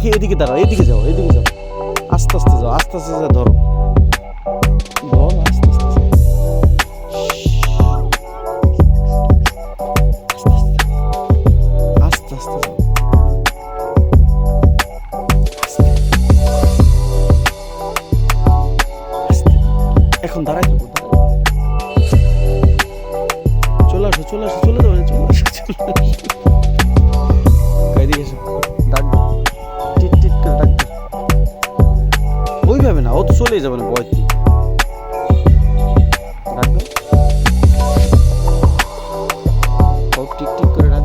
এদিকে এদিকে দাঁড়াও, এদিকে যাও এদিকে যাও। আস্তে আস্তে যাও, আস্তে আস্তে যাও ধরো। আস্তে। আস্তে। এখন দাঁড়াই। না, ও তো চলেই যাবে না দাও ও টিক টিক করে দাও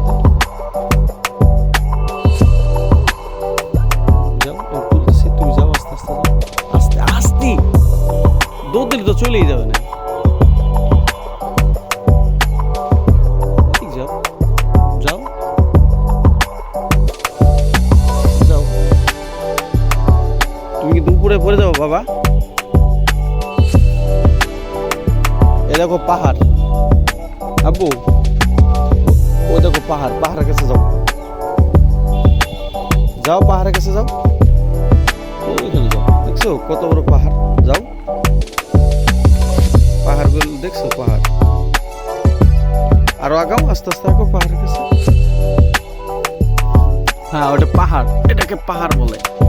যাও, ও তুলছি তুমি যাও, আস্তে আস্তে আস্তে আস্তে! দৌড় চলেই যাবে না। দুপুরে পড়ে যাব বাবা। এ দেখো পাহাড়। আব্বু, ও- দেখো পাহাড়, পাহাড়ের কাছে যাও। যাও পাহাড়ের কাছে যাও। দেখছ কত বড় পাহাড়? যাও। পাহাড়গুলো দেখছ পাহাড়? আরও আগাও, আস্তে আস্তে আগাও পাহাড়ের কাছে। হ্যাঁ ওটা পাহাড়। এটাকে পাহাড় বলে।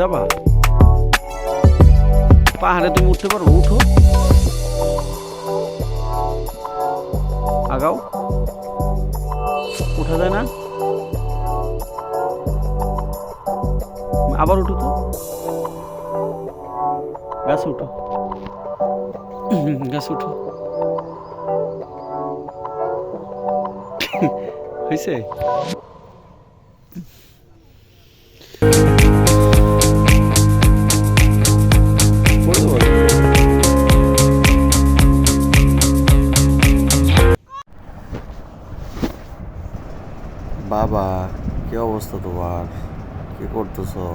যাবা? পাহাড়ে তুমি উঠতে পারব উঠো। আগাও। উঠা যায় না? আবার উঠো তো। গাছে উঠো। গাছে উঠো। হয়েছে বাবা কি অবস্থা তোমার কি করতেছো